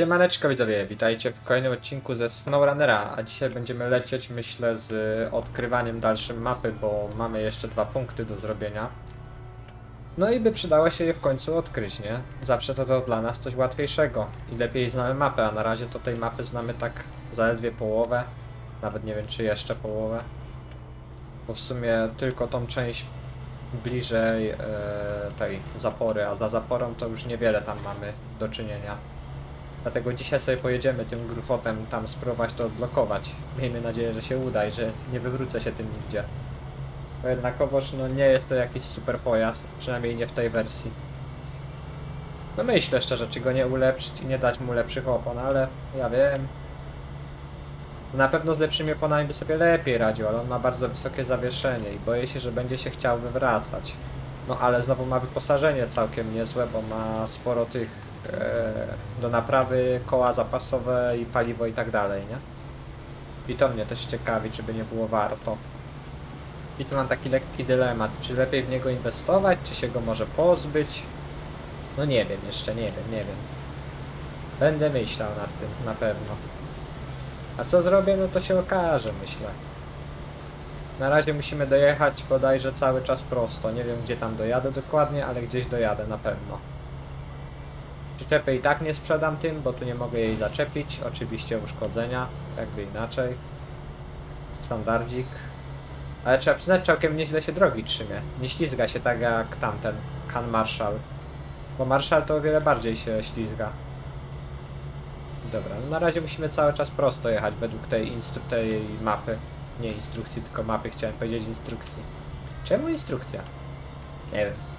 Siemaneczko widzowie, witajcie w kolejnym odcinku ze SnowRunnera, a dzisiaj będziemy lecieć myślę z odkrywaniem dalszym mapy, bo mamy jeszcze dwa punkty do zrobienia. No i by przydało się je w końcu odkryć, nie? Zawsze to, to dla nas coś łatwiejszego i lepiej znamy mapę, a na razie to tej mapy znamy tak zaledwie połowę, nawet nie wiem czy jeszcze połowę. Bo w sumie tylko tą część bliżej e, tej zapory, a za zaporą to już niewiele tam mamy do czynienia. Dlatego dzisiaj sobie pojedziemy tym grufotem tam spróbować to odblokować. Miejmy nadzieję, że się uda i że nie wywrócę się tym nigdzie. Bo jednakowoż no nie jest to jakiś super pojazd, przynajmniej nie w tej wersji. No myślę szczerze, czy go nie ulepszyć i nie dać mu lepszych opon, ale ja wiem. Na pewno z lepszymi oponami by sobie lepiej radził, ale on ma bardzo wysokie zawieszenie i boję się, że będzie się chciał wywracać. No ale znowu ma wyposażenie całkiem niezłe, bo ma sporo tych do naprawy, koła zapasowe i paliwo i tak dalej, nie? I to mnie też ciekawi, czy by nie było warto. I tu mam taki lekki dylemat, czy lepiej w niego inwestować, czy się go może pozbyć? No nie wiem, jeszcze nie wiem, nie wiem. Będę myślał nad tym, na pewno. A co zrobię, no to się okaże, myślę. Na razie musimy dojechać bodajże cały czas prosto. Nie wiem gdzie tam dojadę dokładnie, ale gdzieś dojadę na pewno. Przyczepy i tak nie sprzedam tym, bo tu nie mogę jej zaczepić. Oczywiście uszkodzenia, jakby inaczej. Standardzik. Ale trzeba przyznać, całkiem nieźle się drogi trzymie. Nie ślizga się tak jak tamten Han Marshall. Bo Marshall to o wiele bardziej się ślizga. Dobra, no na razie musimy cały czas prosto jechać według tej, tej mapy. Nie instrukcji, tylko mapy, chciałem powiedzieć instrukcji. Czemu instrukcja? Nie wiem.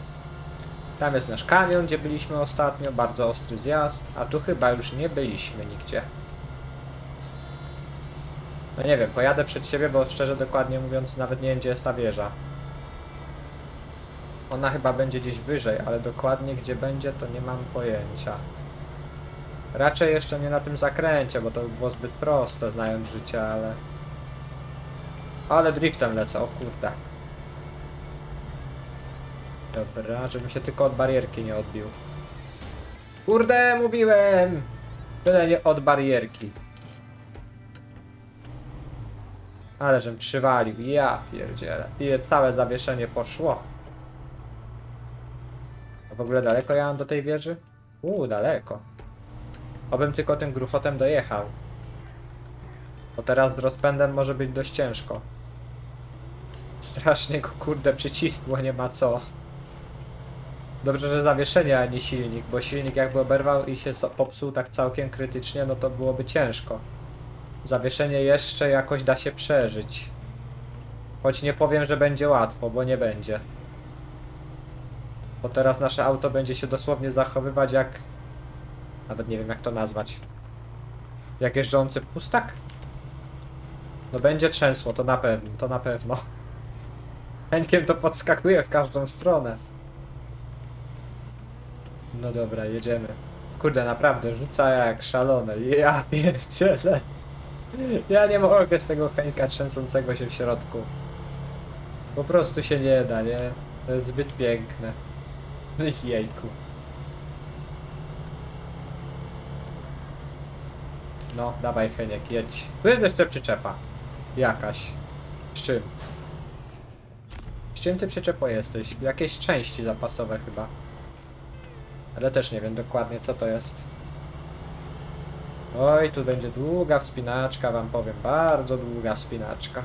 Tam jest nasz kamion, gdzie byliśmy ostatnio, bardzo ostry zjazd, a tu chyba już nie byliśmy nigdzie. No nie wiem, pojadę przed siebie, bo szczerze dokładnie mówiąc nawet nie wiem gdzie jest ta wieża. Ona chyba będzie gdzieś wyżej, ale dokładnie gdzie będzie to nie mam pojęcia. Raczej jeszcze nie na tym zakręcie, bo to by było zbyt proste znając życie, ale... Ale driftem lecę, o kurde. Dobra, żebym się tylko od barierki nie odbił. Kurde, mówiłem! Tyle nie od barierki. Ale żem przywalił, ja pierdzielę. I całe zawieszenie poszło. A w ogóle daleko ja mam do tej wieży? Uuu, daleko. Obym tylko tym grufotem dojechał. Bo teraz z rozpędem może być dość ciężko. Strasznie go kurde przycisnęło, nie ma co. Dobrze, że zawieszenie, a nie silnik, bo silnik jakby oberwał i się popsuł tak całkiem krytycznie, no to byłoby ciężko. Zawieszenie jeszcze jakoś da się przeżyć. Choć nie powiem, że będzie łatwo, bo nie będzie. Bo teraz nasze auto będzie się dosłownie zachowywać jak... Nawet nie wiem jak to nazwać. Jak jeżdżący pustak? No będzie trzęsło, to na pewno, to na pewno. Henkiem to podskakuje w każdą stronę. No dobra, jedziemy. Kurde, naprawdę, rzuca jak szalone. Ja pierdzielę. Ja nie mogę z tego Henka trzęsącego się w środku. Po prostu się nie da, nie? To jest zbyt piękne. Jejku. No, dawaj Heniek, jedź. Tu jest jeszcze przyczepa. Jakaś. Z czym? Z czym ty przyczepo jesteś? Jakieś części zapasowe chyba. Ale też nie wiem dokładnie co to jest. Oj, tu będzie długa wspinaczka, wam powiem. Bardzo długa wspinaczka.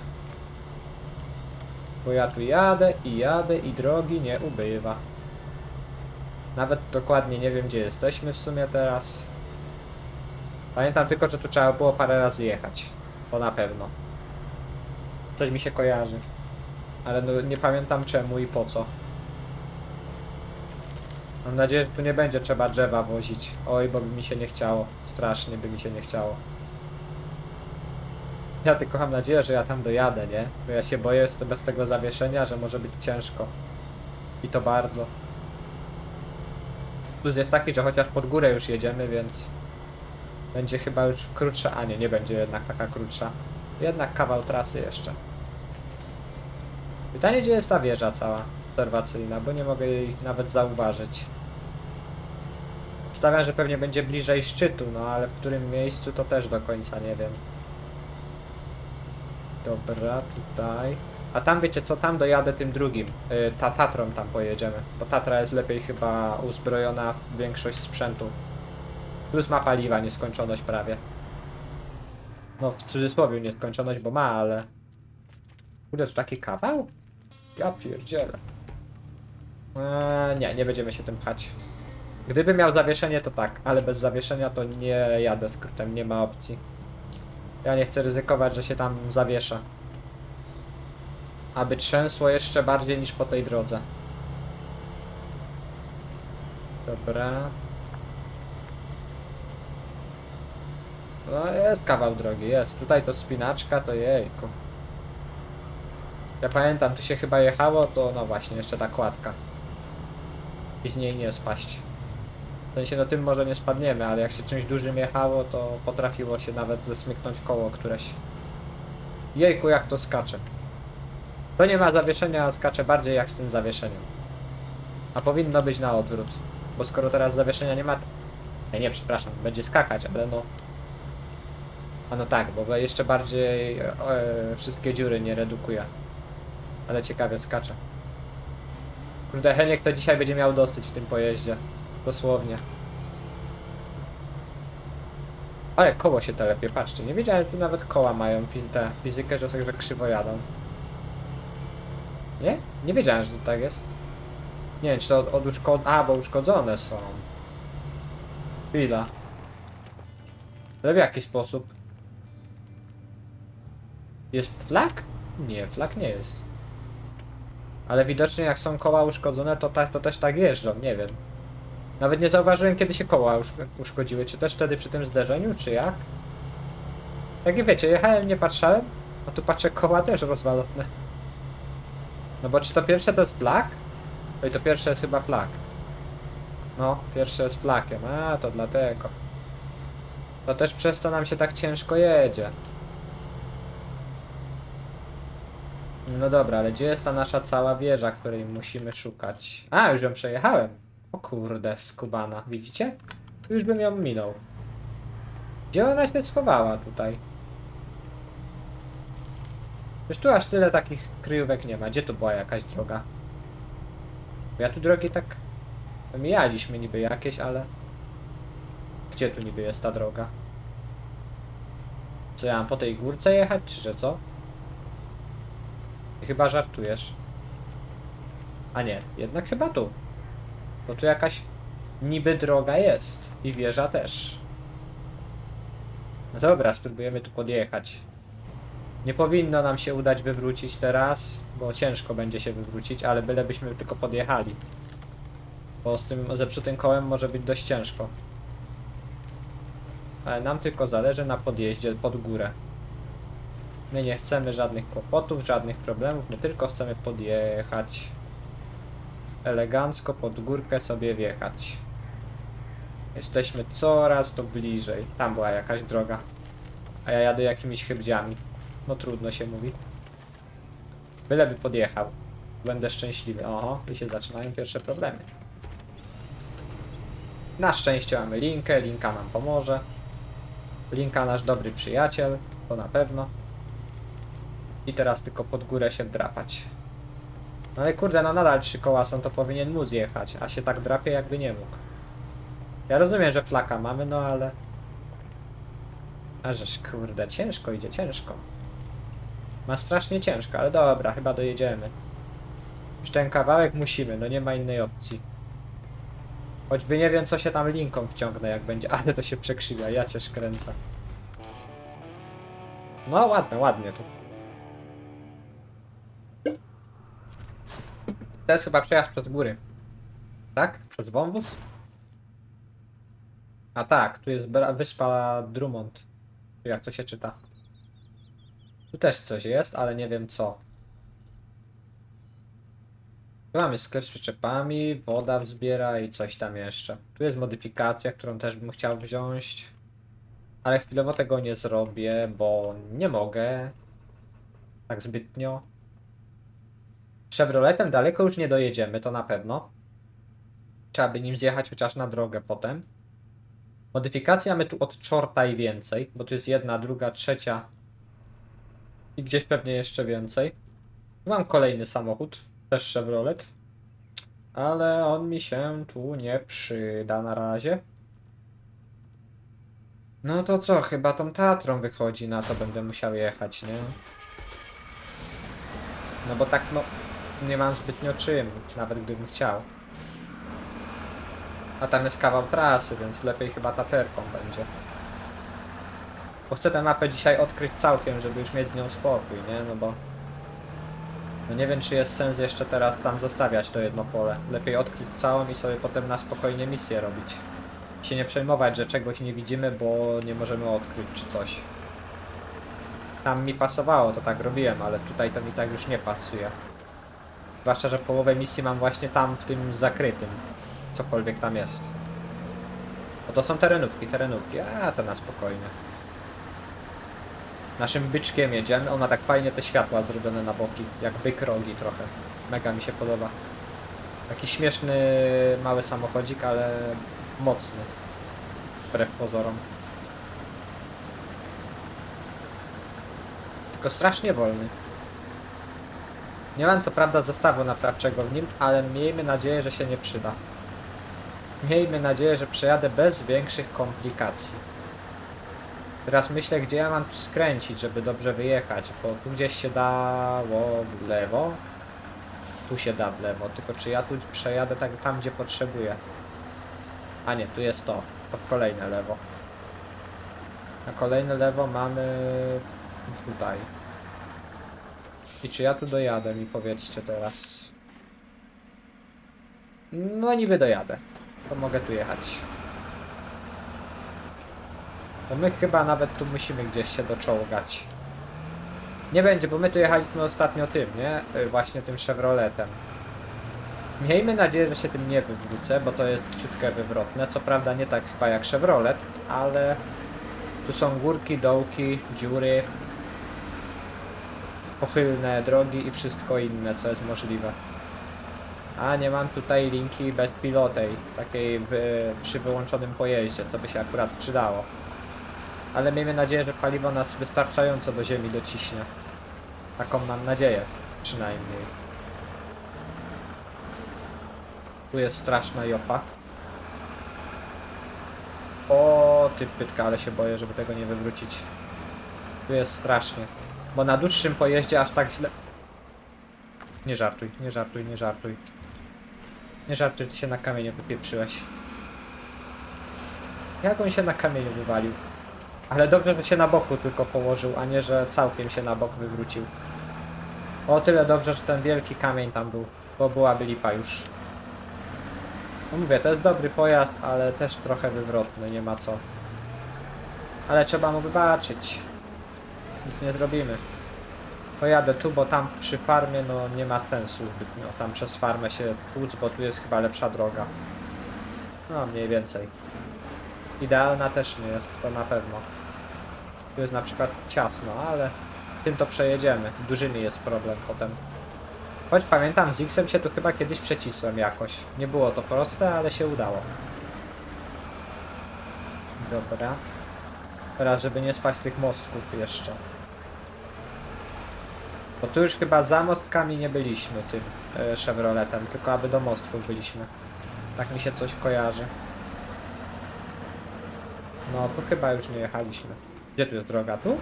Bo ja tu jadę i jadę i drogi nie ubywa. Nawet dokładnie nie wiem gdzie jesteśmy w sumie teraz. Pamiętam tylko, że tu trzeba było parę razy jechać. To na pewno. Coś mi się kojarzy. Ale no, nie pamiętam czemu i po co. Mam nadzieję, że tu nie będzie trzeba drzewa wozić. Oj, bo by mi się nie chciało. Strasznie by mi się nie chciało. Ja tylko mam nadzieję, że ja tam dojadę, nie? Bo ja się boję z- bez tego zawieszenia, że może być ciężko. I to bardzo. Plus jest taki, że chociaż pod górę już jedziemy, więc będzie chyba już krótsza, a nie, nie będzie jednak taka krótsza. Jednak kawał trasy jeszcze. Pytanie, gdzie jest ta wieża cała obserwacyjna, bo nie mogę jej nawet zauważyć. Stawiam, że pewnie będzie bliżej szczytu, no ale w którym miejscu to też do końca nie wiem. Dobra, tutaj. A tam wiecie co, tam dojadę tym drugim. Yy, ta Tatrą tam pojedziemy. Bo Tatra jest lepiej chyba uzbrojona w większość sprzętu. Plus ma paliwa, nieskończoność prawie. No w cudzysłowie nieskończoność, bo ma, ale... Kurde, tu taki kawał? Ja pierdzielę. Eee, nie, nie będziemy się tym pchać. Gdyby miał zawieszenie, to tak, ale bez zawieszenia to nie jadę skrótem, nie ma opcji. Ja nie chcę ryzykować, że się tam zawiesza. Aby trzęsło jeszcze bardziej niż po tej drodze. Dobra. No jest kawał drogi, jest. Tutaj to spinaczka, to jejku. Ja pamiętam, tu się chyba jechało, to no właśnie, jeszcze ta kładka. I z niej nie spaść. W sensie, no tym może nie spadniemy, ale jak się czymś dużym jechało, to potrafiło się nawet zesmyknąć koło któreś. Jejku, jak to skacze. To nie ma zawieszenia, a skacze bardziej jak z tym zawieszeniem. A powinno być na odwrót. Bo skoro teraz zawieszenia nie ma... Nie, nie, przepraszam, będzie skakać, ale no... A no tak, bo jeszcze bardziej e, wszystkie dziury nie redukuje. Ale ciekawie skacze. Kurde, Heniek to dzisiaj będzie miał dosyć w tym pojeździe. Dosłownie. Ale koło się telepie, patrzcie. Nie wiedziałem, że tu nawet koła mają fizykę, że sobie krzywo jadą. Nie? Nie wiedziałem, że to tak jest. Nie wiem, czy to od, od uszkod... A, bo uszkodzone są. Chwila. Ale w jaki sposób? Jest flag? Nie, flag nie jest. Ale widocznie jak są koła uszkodzone, to, tak, to też tak jeżdżą, nie wiem. Nawet nie zauważyłem, kiedy się koła usz uszkodziły. Czy też wtedy przy tym zderzeniu, czy jak? Jak wiecie, jechałem, nie patrzałem, a tu patrzę, koła też rozwalone. No bo czy to pierwsze to jest flag? Oj, to pierwsze jest chyba flag. No, pierwsze jest flagiem, a to dlatego. To też przez to nam się tak ciężko jedzie. No dobra, ale gdzie jest ta nasza cała wieża, której musimy szukać? A, już ją przejechałem. O kurde, skubana, widzicie? Już bym ją minął. Gdzie ona się schowała tutaj? Już tu aż tyle takich kryjówek nie ma. Gdzie tu była jakaś droga? Bo ja tu drogi tak... Mijaliśmy niby jakieś, ale... Gdzie tu niby jest ta droga? Co ja mam po tej górce jechać, czy że co? Chyba żartujesz. A nie, jednak chyba tu. Bo tu jakaś niby droga jest. I wieża też. No dobra, spróbujemy tu podjechać. Nie powinno nam się udać wywrócić teraz, bo ciężko będzie się wywrócić, ale bylebyśmy tylko podjechali. Bo z tym zepsutym kołem może być dość ciężko. Ale nam tylko zależy na podjeździe pod górę. My nie chcemy żadnych kłopotów, żadnych problemów, my tylko chcemy podjechać. Elegancko pod górkę sobie wjechać. Jesteśmy coraz to bliżej. Tam była jakaś droga. A ja jadę jakimiś chybdziami. No trudno się mówi. Byleby podjechał. Będę szczęśliwy. Oho, i się zaczynają pierwsze problemy. Na szczęście mamy Linkę, Linka nam pomoże. Linka nasz dobry przyjaciel, to na pewno. I teraz tylko pod górę się wdrapać. No ale kurde, no nadal trzy koła są, to powinien móc jechać, a się tak drapie jakby nie mógł. Ja rozumiem, że flaka mamy, no ale... A żeż kurde, ciężko idzie, ciężko. Ma strasznie ciężko, ale dobra, chyba dojedziemy. Już ten kawałek musimy, no nie ma innej opcji. Choćby nie wiem, co się tam linką wciągnę, jak będzie, ale to się przekrzywia, ja cię szkręcę. No ładne, ładnie tu. To jest chyba przejazd przez góry. Tak? Przez wąwóz? A tak, tu jest bra- wyspa Drummond. Czy Jak to się czyta? Tu też coś jest, ale nie wiem co. Tu mamy sklep z przyczepami, woda wzbiera i coś tam jeszcze. Tu jest modyfikacja, którą też bym chciał wziąć. Ale chwilowo tego nie zrobię, bo nie mogę. Tak zbytnio. Chevroletem daleko już nie dojedziemy, to na pewno. Trzeba by nim zjechać chociaż na drogę potem. Modyfikacja mamy tu od czorta i więcej, bo tu jest jedna, druga, trzecia i gdzieś pewnie jeszcze więcej. Mam kolejny samochód, też Chevrolet, ale on mi się tu nie przyda na razie. No to co, chyba tą Tatrą wychodzi, na to będę musiał jechać, nie? No bo tak no, nie mam zbytnio czym, nawet gdybym chciał. A tam jest kawał trasy, więc lepiej chyba taterką będzie. Bo chcę tę mapę dzisiaj odkryć całkiem, żeby już mieć z nią spokój, nie? No bo... No nie wiem, czy jest sens jeszcze teraz tam zostawiać to jedno pole. Lepiej odkryć całą i sobie potem na spokojnie misję robić. Się nie przejmować, że czegoś nie widzimy, bo nie możemy odkryć czy coś. Tam mi pasowało, to tak robiłem, ale tutaj to mi tak już nie pasuje. Zwłaszcza, że połowę misji mam właśnie tam, w tym zakrytym. Cokolwiek tam jest. No to są terenówki, terenówki, a to na spokojnie. Naszym byczkiem jedziemy, on ma tak fajnie te światła zrobione na boki, jak byk rogi trochę. Mega mi się podoba. Taki śmieszny, mały samochodzik, ale mocny. Wbrew pozorom. Tylko strasznie wolny. Nie mam co prawda zestawu naprawczego w nim, ale miejmy nadzieję, że się nie przyda. Miejmy nadzieję, że przejadę bez większych komplikacji. Teraz myślę, gdzie ja mam tu skręcić, żeby dobrze wyjechać, bo tu gdzieś się dało w lewo. Tu się da w lewo, tylko czy ja tu przejadę tak tam, gdzie potrzebuję. A nie, tu jest to. To kolejne lewo. Na kolejne lewo mamy tutaj. I czy ja tu dojadę, mi powiedzcie teraz. No niby dojadę. To mogę tu jechać. To my chyba nawet tu musimy gdzieś się doczołgać. Nie będzie, bo my tu jechaliśmy ostatnio tym, nie? Y, Właśnie tym Chevroletem. Miejmy nadzieję, że się tym nie wywrócę, bo to jest ciutkę wywrotne. Co prawda nie tak chyba jak Chevrolet, ale tu są górki, dołki, dziury, pochylne drogi i wszystko inne, co jest możliwe. A nie mam tutaj linki bezpilotej, takiej przy wyłączonym pojeździe, co by się akurat przydało. Ale miejmy nadzieję, że paliwo nas wystarczająco do ziemi dociśnie. Taką mam nadzieję, przynajmniej. Tu jest straszna jopa. O, ty pytka, ale się boję, żeby tego nie wywrócić. Tu jest strasznie. Bo na dłuższym pojeździe aż tak źle... Nie żartuj, nie żartuj, nie żartuj. Nie żartuj, ty się na kamienie wypieprzyłeś. Jak on się na kamieniu wywalił? Ale dobrze, że się na boku tylko położył, a nie, że całkiem się na bok wywrócił. O tyle dobrze, że ten wielki kamień tam był, bo byłaby lipa już. No mówię, to jest dobry pojazd, ale też trochę wywrotny, nie ma co. Ale trzeba mu wybaczyć. Nic nie zrobimy. Pojadę tu, bo tam przy farmie no nie ma sensu zbytnio. Tam przez farmę się tłuc, bo tu jest chyba lepsza droga. No mniej więcej. Idealna też nie jest, to na pewno. Tu jest na przykład ciasno, ale tym to przejedziemy. Dużymi jest problem potem. Choć pamiętam, z X-em się tu chyba kiedyś przecisłem jakoś. Nie było to proste, ale się udało. Dobra. Teraz, żeby nie spać tych mostków jeszcze. Bo tu już chyba za mostkami nie byliśmy tym e, Chevroletem, tylko aby do mostków byliśmy. Tak mi się coś kojarzy. No, tu chyba już nie jechaliśmy. Gdzie tu jest droga? Tu?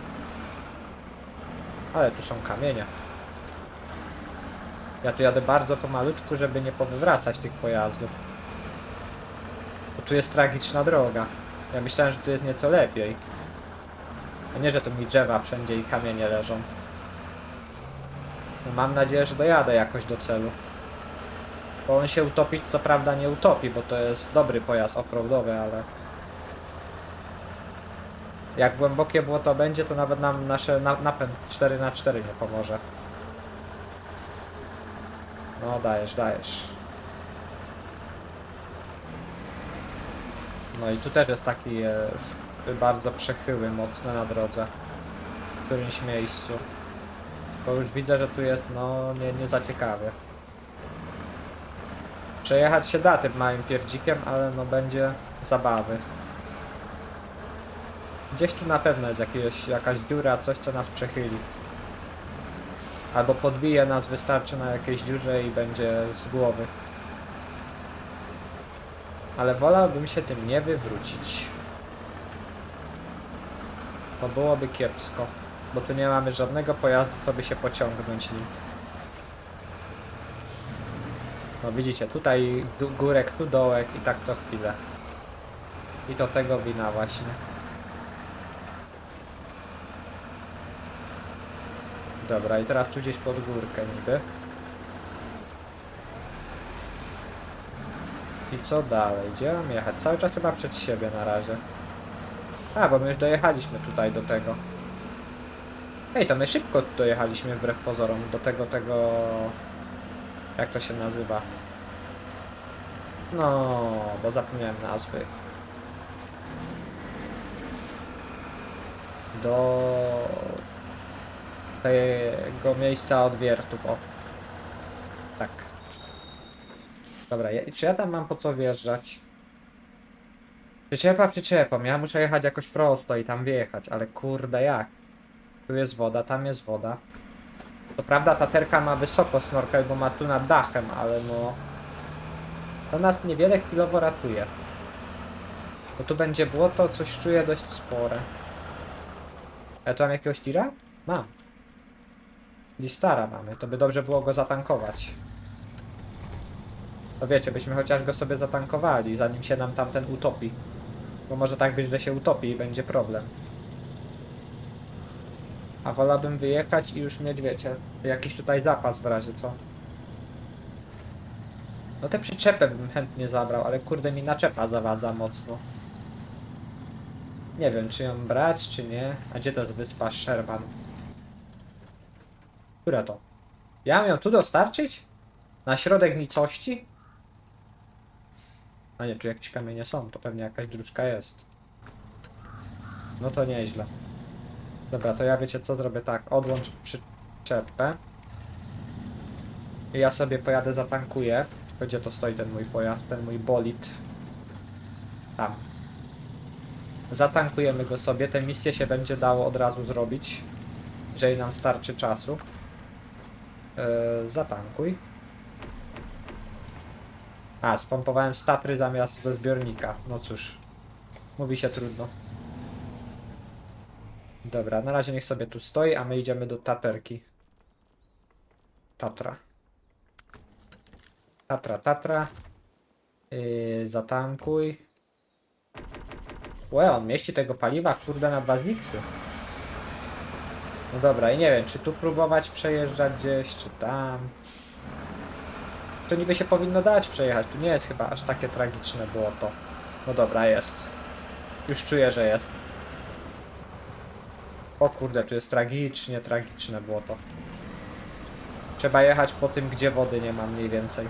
Ale tu są kamienie. Ja tu jadę bardzo pomalutku, żeby nie powywracać tych pojazdów. Bo tu jest tragiczna droga. Ja myślałem, że tu jest nieco lepiej. A nie, że tu mi drzewa wszędzie i kamienie leżą. Mam nadzieję, że dojadę jakoś do celu. Bo on się utopić co prawda nie utopi, bo to jest dobry pojazd offroadowy, ale... Jak głębokie błoto będzie, to nawet nam nasze na, napęd 4x4 nie pomoże. No dajesz, dajesz. No i tu też jest taki e, bardzo przechyły, mocny na drodze. W którymś miejscu. Bo już widzę, że tu jest no nie, nie za ciekawie. Przejechać się da tym małym pierdzikiem, ale no będzie zabawy. Gdzieś tu na pewno jest jakieś, jakaś dziura, coś co nas przechyli. Albo podbije nas, wystarczy na jakiejś dziurze i będzie z głowy. Ale wolałbym się tym nie wywrócić. To byłoby kiepsko, bo tu nie mamy żadnego pojazdu, co by się pociągnąć nim. No widzicie, tutaj górek, tu dołek i tak co chwilę. I to tego wina właśnie. Dobra, i teraz tu gdzieś pod górkę niby. I co dalej? Gdzie mam jechać? Cały czas chyba przed siebie na razie. A, bo my już dojechaliśmy tutaj do tego. Ej, to my szybko dojechaliśmy wbrew pozorom do tego, tego... Jak to się nazywa? No, bo zapomniałem nazwy. Do tego miejsca odwiertów, o. Tak. Dobra, ja, czy ja tam mam po co wjeżdżać? Przyczepa przyczepą, ja muszę jechać jakoś prosto i tam wjechać, ale kurde jak? Tu jest woda, tam jest woda. To prawda ta terka ma wysoko snorkel, bo ma tu nad dachem, ale no... To nas niewiele chwilowo ratuje. Bo tu będzie błoto, coś czuję dość spore. Ja tu mam jakiegoś tira? Mam. Listara mamy, to by dobrze było go zatankować. To wiecie, byśmy chociaż go sobie zatankowali, zanim się nam tamten utopi. Bo może tak być, że się utopi i będzie problem. A wolałbym wyjechać i już mieć, wiecie, jakiś tutaj zapas w razie co. No tę przyczepę bym chętnie zabrał, ale kurde mi naczepa zawadza mocno. Nie wiem, czy ją brać, czy nie. A gdzie to jest wyspa Sherman? Która to? Ja mam ją tu dostarczyć? Na środek nicości? A nie, tu jakieś kamienie są, to pewnie jakaś dróżka jest. No to nieźle. Dobra, to ja wiecie co zrobię tak, odłącz przyczepę. I ja sobie pojadę zatankuję. Gdzie to stoi ten mój pojazd, ten mój bolid? Tam. Zatankujemy go sobie, tę misję się będzie dało od razu zrobić. Jeżeli nam starczy czasu. Yy, zatankuj. A, spompowałem statry zamiast do zbiornika. No cóż. Mówi się trudno. Dobra, na razie niech sobie tu stoi, a my idziemy do Taterki. Tatra. Tatra, Tatra. Yy, zatankuj. Łe, on mieści tego paliwa, kurde, na dwa ziksy. No dobra, i nie wiem, czy tu próbować przejeżdżać gdzieś, czy tam. To niby się powinno dać przejechać, tu nie jest chyba aż takie tragiczne było to. No dobra, jest. Już czuję, że jest. O kurde, tu jest tragicznie, tragiczne było to. Trzeba jechać po tym, gdzie wody nie ma mniej więcej.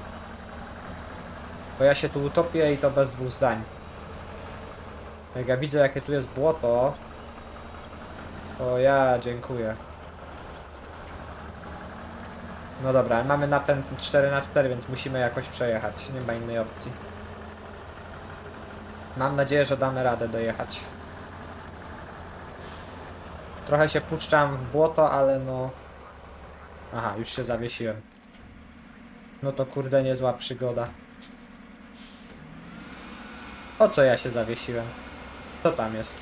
Bo ja się tu utopię i to bez dwóch zdań. Jak ja widzę, jakie tu jest błoto, to ja dziękuję. No dobra, mamy napęd 4x4, więc musimy jakoś przejechać. Nie ma innej opcji. Mam nadzieję, że damy radę dojechać. Trochę się puszczam w błoto, ale no... Aha, już się zawiesiłem. No to kurde niezła przygoda. O co ja się zawiesiłem? Co tam jest?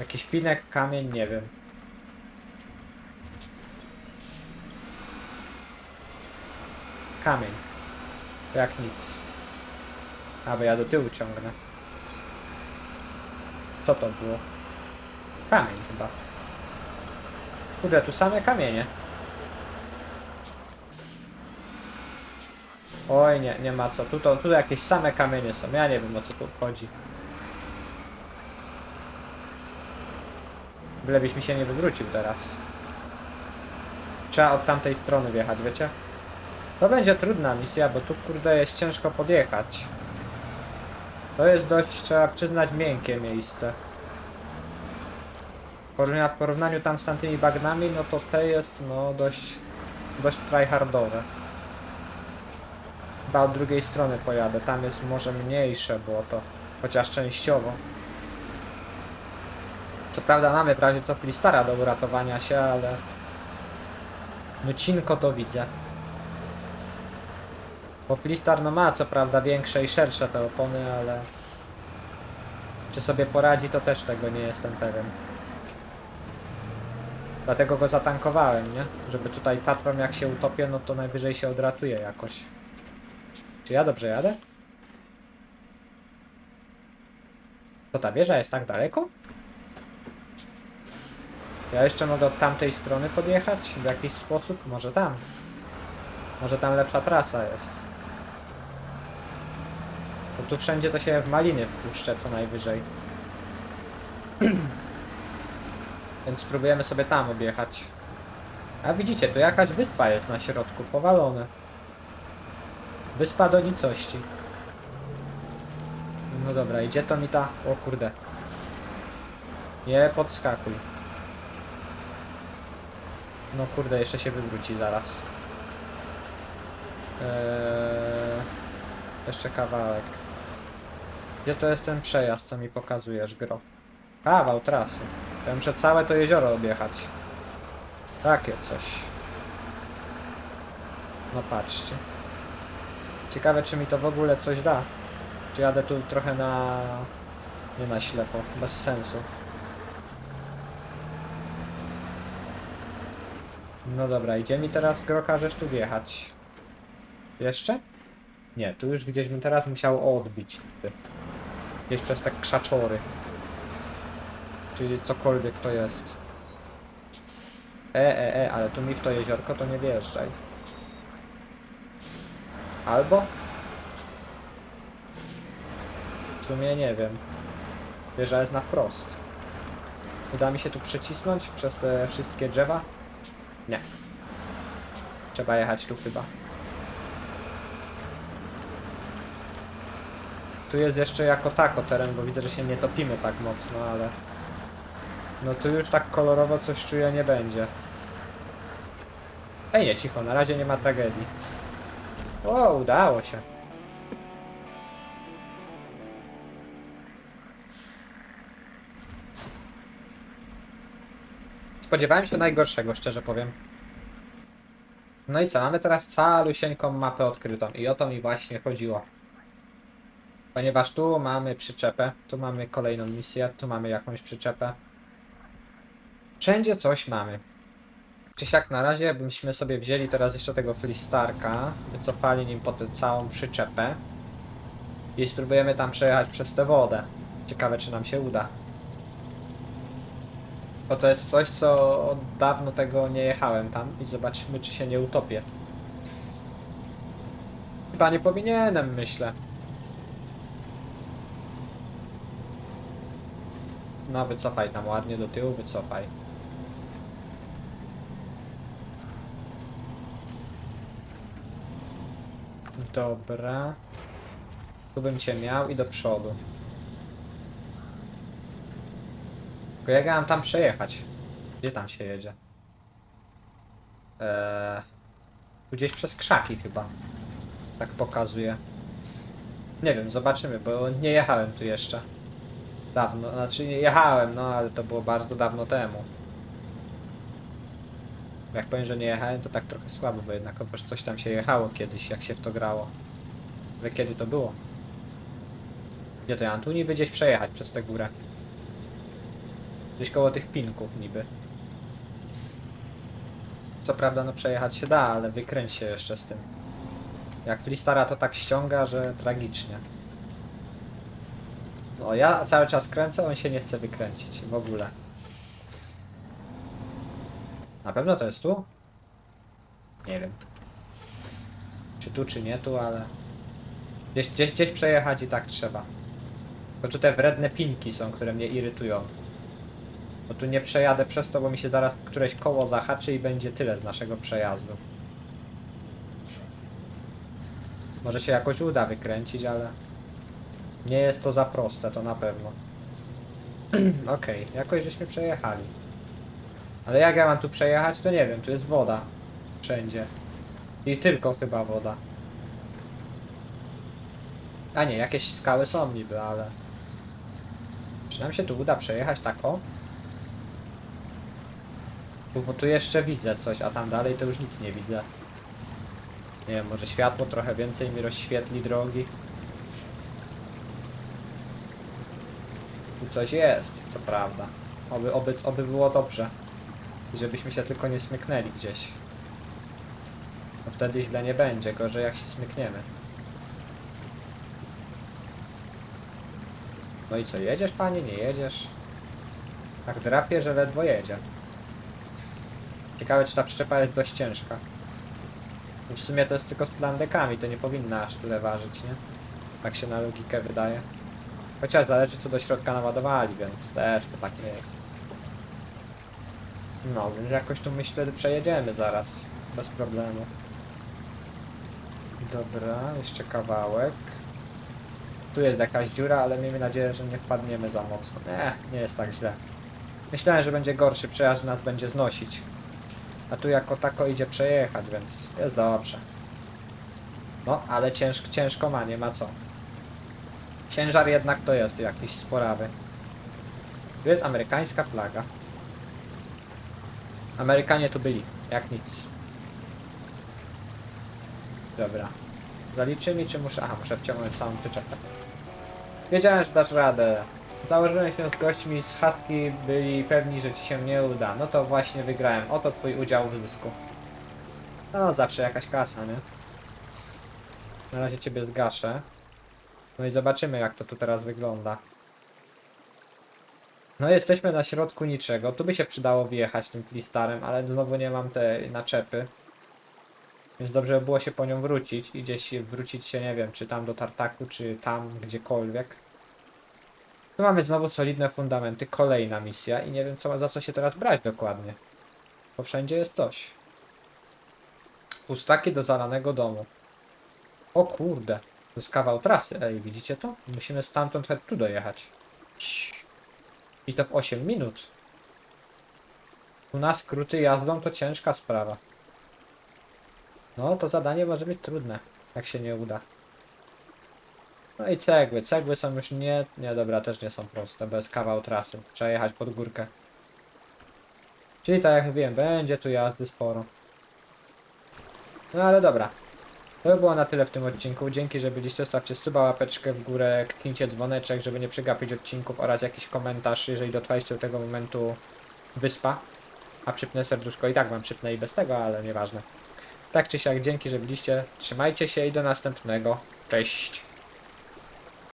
Jakiś pinek, kamień, nie wiem. Kamień. Jak nic. A, bo ja do tyłu ciągnę. Co to było? Kamień chyba. Kurde, tu same kamienie. Oj, nie, nie ma co. Tu, to, tu jakieś same kamienie są. Ja nie wiem o co tu chodzi. Bylebyś mi się nie wywrócił teraz. Trzeba od tamtej strony wjechać, wiecie? To będzie trudna misja, bo tu kurde jest ciężko podjechać. To jest dość, trzeba przyznać, miękkie miejsce. W porównaniu, tam z tamtymi bagnami, no to te jest no dość, dość tryhardowe. Chyba od drugiej strony pojadę, tam jest może mniejsze błoto, chociaż częściowo. Co prawda mamy w razie co Flistara do uratowania się, ale... No cinko to widzę. Bo Flistar no ma co prawda większe i szersze te opony, ale... Czy sobie poradzi to też tego nie jestem pewien. Dlatego go zatankowałem, nie? Żeby tutaj Tatron jak się utopię, no to najwyżej się odratuje jakoś. Czy ja dobrze jadę? To ta wieża jest tak daleko? Ja jeszcze mogę od tamtej strony podjechać w jakiś sposób? Może tam. Może tam lepsza trasa jest. Bo tu wszędzie to się w maliny wpuszczę co najwyżej. Więc spróbujemy sobie tam objechać. A widzicie, tu jakaś wyspa jest na środku, powalone. Wyspa do nicości. No dobra, idzie to mi ta... O kurde. Nie podskakuj. No kurde, jeszcze się wywróci zaraz. Eee, jeszcze kawałek. Gdzie to jest ten przejazd, co mi pokazujesz, gro? Kawał trasy. Ja muszę całe to jezioro objechać. Takie coś. No patrzcie. Ciekawe, czy mi to w ogóle coś da. Czy jadę tu trochę na... Nie na ślepo, bez sensu. No dobra, idzie mi teraz gro każesz tu wjechać. Jeszcze? Nie, tu już gdzieś bym teraz musiał odbić. Gdzieś przez te krzaczory. Czyli cokolwiek to jest. E, e, e, ale tu mi w to jeziorko to nie wjeżdżaj. Albo? W sumie nie wiem. Wieża jest na wprost. Uda mi się tu przecisnąć przez te wszystkie drzewa? Nie. Trzeba jechać tu chyba. Tu jest jeszcze jako tako teren, bo widzę, że się nie topimy tak mocno, ale... No tu już tak kolorowo coś czuję nie będzie. Ej, nie, cicho, na razie nie ma tragedii. O, udało się. Spodziewałem się najgorszego, szczerze powiem. No i co, mamy teraz calusieńką mapę odkrytą i o to mi właśnie chodziło. Ponieważ tu mamy przyczepę, tu mamy kolejną misję, tu mamy jakąś przyczepę. Wszędzie coś mamy. Czy siak na razie byśmy sobie wzięli teraz jeszcze tego Flistarka, wycofali nim potem całą przyczepę i spróbujemy tam przejechać przez tę wodę. Ciekawe czy nam się uda. Bo to jest coś, co od dawno tego nie jechałem tam i zobaczymy czy się nie utopię. Chyba nie powinienem, myślę. No wycofaj tam ładnie do tyłu, wycofaj. Dobra. Tu bym cię miał i do przodu. Tylko jak ja mam tam przejechać? Gdzie tam się jedzie? Eee, tu gdzieś przez krzaki chyba. Tak pokazuje. Nie wiem, zobaczymy, bo nie jechałem tu jeszcze. Dawno, znaczy nie jechałem, no ale to było bardzo dawno temu. Jak powiem, że nie jechałem, to tak trochę słabo, bo jednak oprócz coś tam się jechało kiedyś, jak się w to grało. Ale kiedy to było? Gdzie to ja tu niby gdzieś przejechać przez tę górę? Gdzieś koło tych pinków niby. Co prawda no przejechać się da, ale wykręć się jeszcze z tym. Jak Flistara to tak ściąga, że tragicznie. No ja cały czas kręcę, on się nie chce wykręcić w ogóle. Na pewno to jest tu? Nie wiem. Czy tu, czy nie tu, ale... Gdzieś, gdzieś, gdzieś przejechać i tak trzeba. Bo tu te wredne pinki są, które mnie irytują. Bo tu nie przejadę przez to, bo mi się zaraz któreś koło zahaczy i będzie tyle z naszego przejazdu. Może się jakoś uda wykręcić, ale... Nie jest to za proste, to na pewno. Okej, jakoś żeśmy przejechali. Ale jak ja mam tu przejechać, to nie wiem, tu jest woda. Wszędzie. I tylko chyba woda. A nie, jakieś skały są niby, ale... Czy nam się tu uda przejechać tako? Bo tu jeszcze widzę coś, a tam dalej to już nic nie widzę. Nie wiem, może światło trochę więcej mi rozświetli drogi. Tu coś jest, co prawda. Oby, oby, oby było dobrze. Żebyśmy się tylko nie smyknęli gdzieś. No wtedy źle nie będzie, gorzej jak się smykniemy. No i co, jedziesz panie, nie jedziesz? Tak drapie, że ledwo jedzie. Ciekawe, czy ta przyczepa jest dość ciężka. I w sumie to jest tylko z plandekami, to nie powinna aż tyle ważyć, nie? Tak się na logikę wydaje. Chociaż zależy co do środka naładowali, więc też to tak nie jest. No, więc jakoś tu myślę, że przejedziemy zaraz. Bez problemu. Dobra, jeszcze kawałek. Tu jest jakaś dziura, ale miejmy nadzieję, że nie wpadniemy za mocno. Nie, nie jest tak źle. Myślałem, że będzie gorszy przejazd, nas będzie znosić. A tu jako tako idzie przejechać, więc jest dobrze. No, ale ciężko, ciężko ma, nie ma co. Ciężar jednak to jest jakiś sporawy. Tu jest amerykańska flaga. Amerykanie tu byli, jak nic. Dobra. Zaliczy mi, czy muszę... Aha, muszę wciągnąć całą przyczepę. Wiedziałem, że dasz radę. Założyłem się z gośćmi z Hacki, byli pewni, że ci się nie uda. No to właśnie wygrałem. Oto twój udział w zysku. No, zawsze jakaś kasa, nie? Na razie ciebie zgaszę. No i zobaczymy, jak to tu teraz wygląda. No, jesteśmy na środku niczego. Tu by się przydało wjechać tym plistarem, ale znowu nie mam tej naczepy. Więc dobrze by było się po nią wrócić i gdzieś wrócić się, nie wiem, czy tam do tartaku, czy tam gdziekolwiek. Tu mamy znowu solidne fundamenty, kolejna misja i nie wiem co, za co się teraz brać dokładnie. Bo wszędzie jest coś. Pustaki do zalanego domu. O kurde, to jest kawał trasy, ej, widzicie to? Musimy stamtąd tu dojechać. I to w 8 minut. U nas skróty jazdą to ciężka sprawa. No, to zadanie może być trudne, jak się nie uda. No i cegły. Cegły są już nie... Nie, dobra, też nie są proste, bez kawał trasy. Trzeba jechać pod górkę. Czyli tak jak mówiłem, będzie tu jazdy sporo. No ale dobra. To by było na tyle w tym odcinku. Dzięki, że byliście. Zostawcie suba, łapeczkę w górę, kliknijcie dzwoneczek, żeby nie przegapić odcinków oraz jakiś komentarz, jeżeli dotrwaliście do tego momentu wyspa. A przypnę serduszko i tak wam przypnę i bez tego, ale nieważne. Tak czy siak, dzięki, że byliście. Trzymajcie się i do następnego. Cześć.